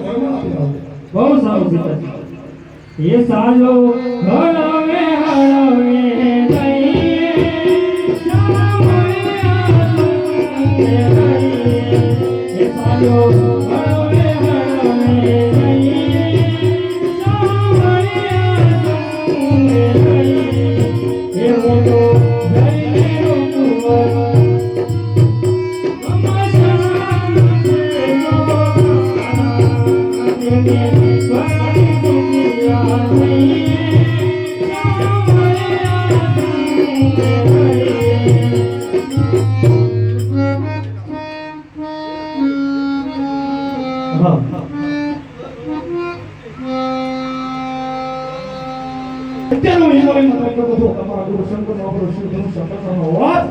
ઘરમાં આવી આવો બહુ સારું એ સાજો હળવે અત્યારનો હિમાલયનો પ્રયત્ન બધો તમારા ગુરુ શંકરનો આપણો શિવ ધનુષ્ય પ્રકારનો અવાજ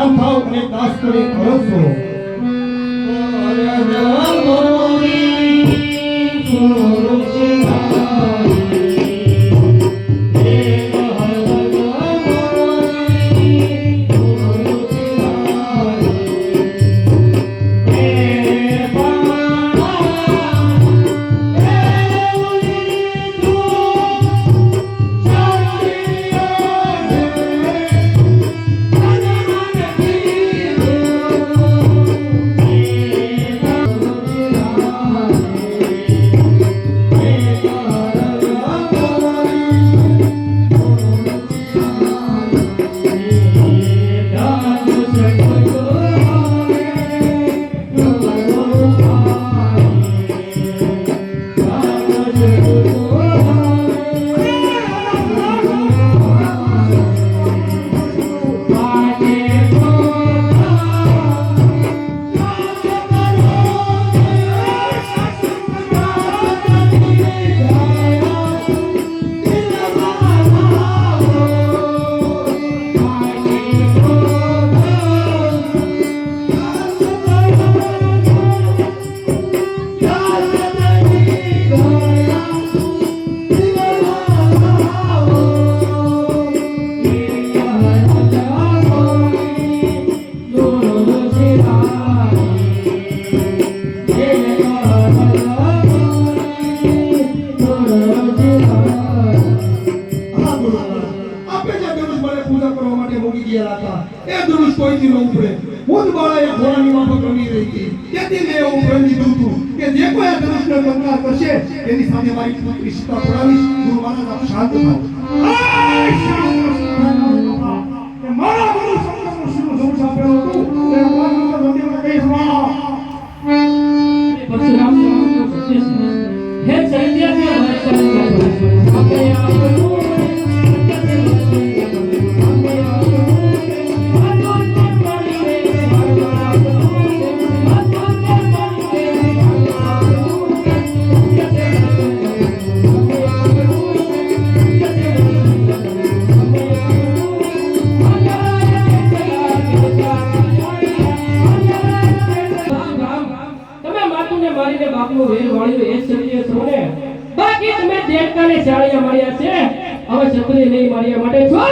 શાંત થાઓ અને દાસ કરી ભરોસો. ધનુષ કોઈથી ન ઉપડે હું જ બાળા એ ઘોડાની માફક રમી રહી હતી. તેથી મેં એવું પ્રેમ લીધું હતું કે જે કોઈ આ ધનુષનો ટંકાર કરશે, એની સામે મારી પુત્રી સીતા પડાવીશ ગુરુ મહારાજ આપ શાંત થાઓ. બાપનો વેર વાળ્યો એ ક્ષત્રિય છો બાકી તમે દેડકાને ચાળિયા મળ્યા છે. હવે છત્રી નહીં મળ્યા માટે છો?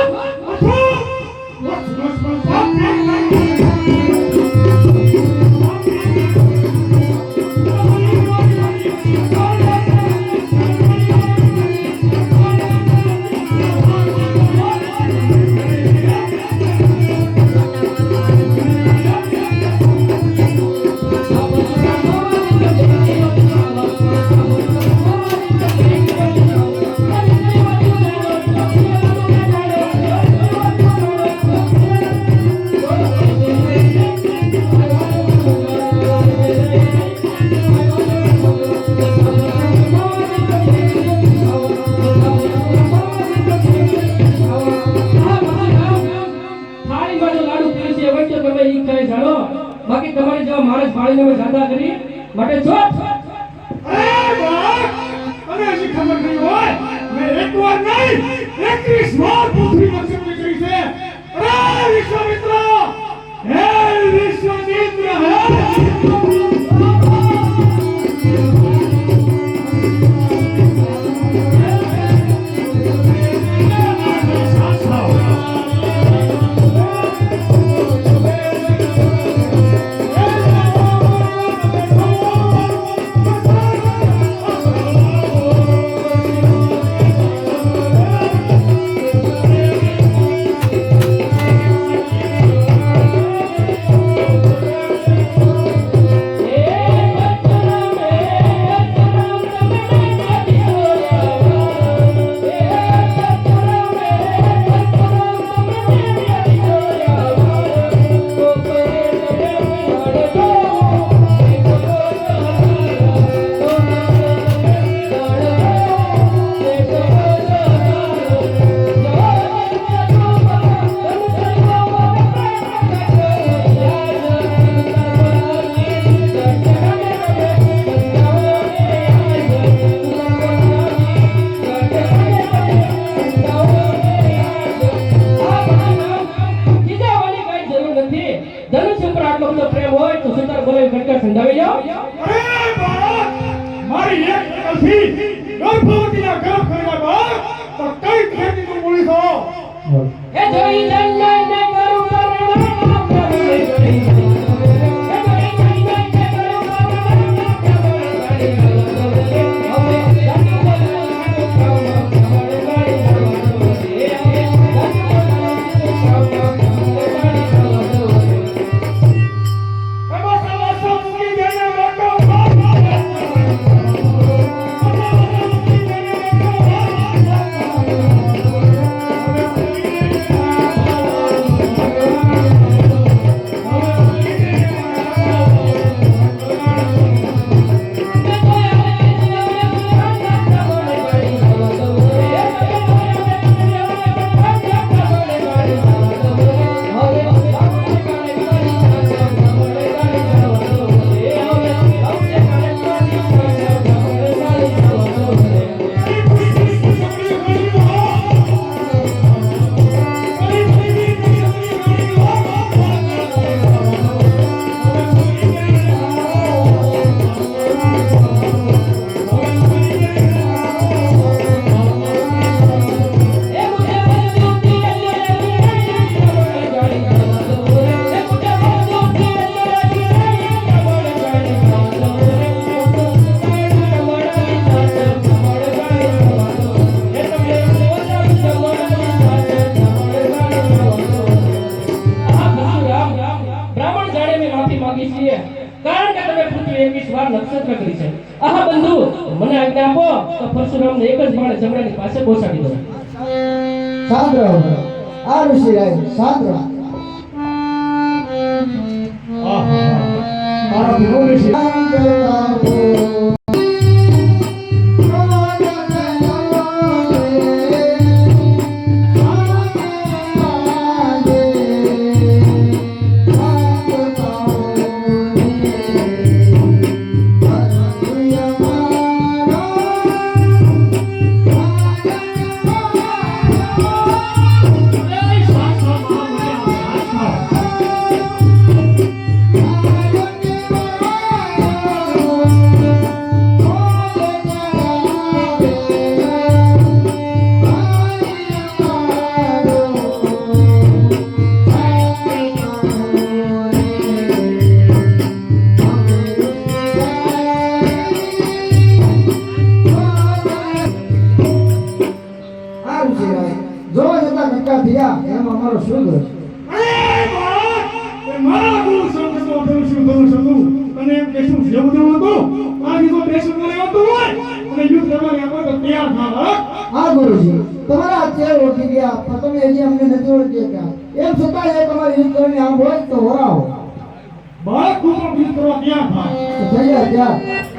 એકવીસ વાર નક્ષત્ર કરી છે. આહા બંધુ મને આજ્ઞા આપો તો પરશુરામને એક જ માણે જમણાની પાસે પહોંચાડી દો શાંત રહો આ ઋષિરાજ શાંત રહો મારા ગુરુ ઋષિ અને શું જેવું તેવું હતું. આ તો દેશ મને આવતું હોય. અને યુદ્ધ કરવાની આપણે તો તૈયાર થાવ હા? ગુરુજી. તમારા અત્યારે ઓળખી ગયા. પણ તમે હજી અમને નથી ઓળખી ગયા એમ છતાં એ તમારી યુદ્ધ કરવાની આમ હોય તો હોરાવો બાળક ખૂબ યુદ્ધ કરવા તૈયાર થાય તો થઈ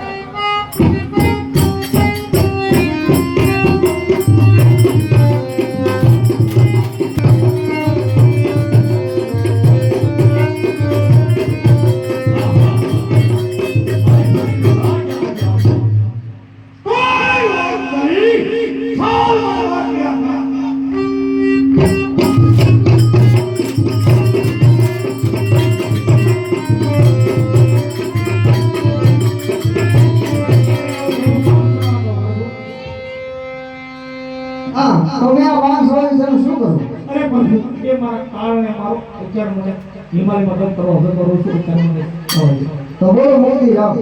અત્યારે મને હિમાલયમાં કરવા જતો રહું છું અત્યારે મને તો બોલો મોદી રામ.